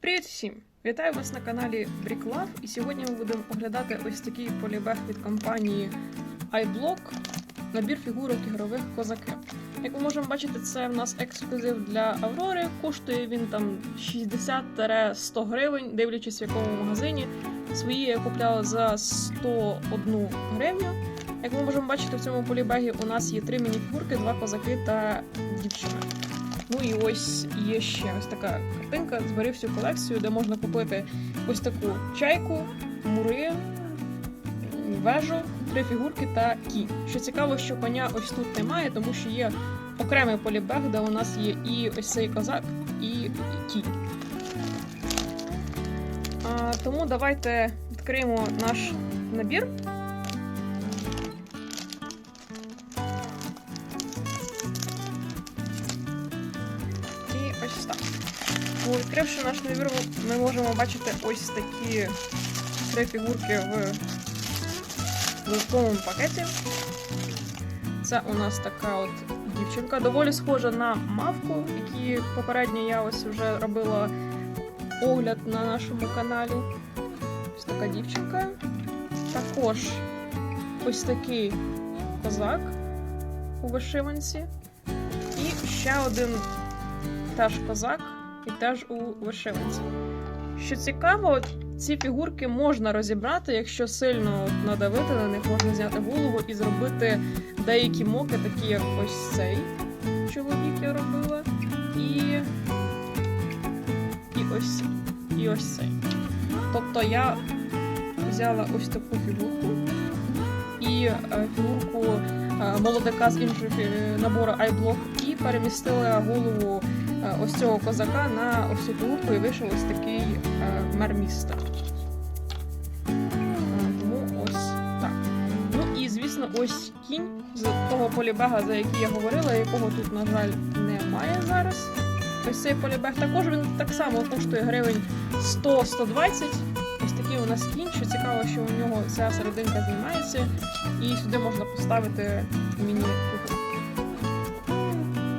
Привіт всім! Вітаю вас на каналі BrickLove і сьогодні ми будемо оглядати ось такий полібег від компанії iBlock, набір фігурок ігрових козаки. Як ви можемо бачити, це в нас ексклюзив для Аврори. Коштує він там 60-100 гривень, дивлячись в якому магазині. Свої я купляла за 101 гривню. Як ми можемо бачити, в цьому полібегі у нас є три мініфігурки, два козаки та дівчина. Ну і ось є ще ось така картинка. Збери всю колекцію, де можна купити ось таку чайку, мури, вежу, три фігурки та кінь. Що цікаво, що коня ось тут немає, тому що є окремий полібег, де у нас є і ось цей козак, і кінь. А, тому давайте відкриємо наш набір. Ось так. Ну, Відкривши наш набір, ми можемо бачити ось такі три фігурки в додатковому пакеті. Це у нас така от дівчинка, доволі схожа на мавку, які попередньо я ось вже робила огляд на нашому каналі. Ось така дівчинка. Також ось такий козак у вишиванці. І ще один теж козак і теж у вишиванці. Що цікаво, ці фігурки можна розібрати, якщо сильно надавити на них, можна зняти голову і зробити деякі моки, такі як ось цей чоловік я робила, і, і ось і ось цей. Тобто я взяла ось таку фігурку і е, фігурку е, молодика з іншого набору iBlock перемістила голову е, ось цього козака на ось цю фігурку і вийшов ось такий е, мер міста. Е, Тому ось так. Ну і звісно, ось кінь з того полібега, за який я говорила, якого тут, на жаль, немає зараз. Ось цей полібег також він так само коштує гривень 100-120. Ось такий у нас кінь, що цікаво, що у нього ця серединка знімається, і сюди можна поставити міні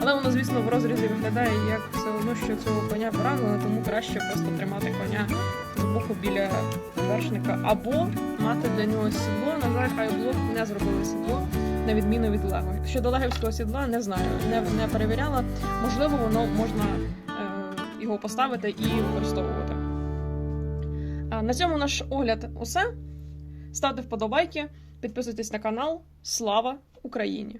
Але воно, звісно, в розрізі виглядає як все одно, що цього коня поранили, тому краще просто тримати коня з боку біля вершника, або мати для нього сідло. На жаль, айблок не зробили сідло, на відміну від Лего. Щодо легівського сідла, не знаю, не, не перевіряла. Можливо, воно можна е, його поставити і використовувати. А на цьому наш огляд усе. Ставте вподобайки, підписуйтесь на канал. Слава Україні!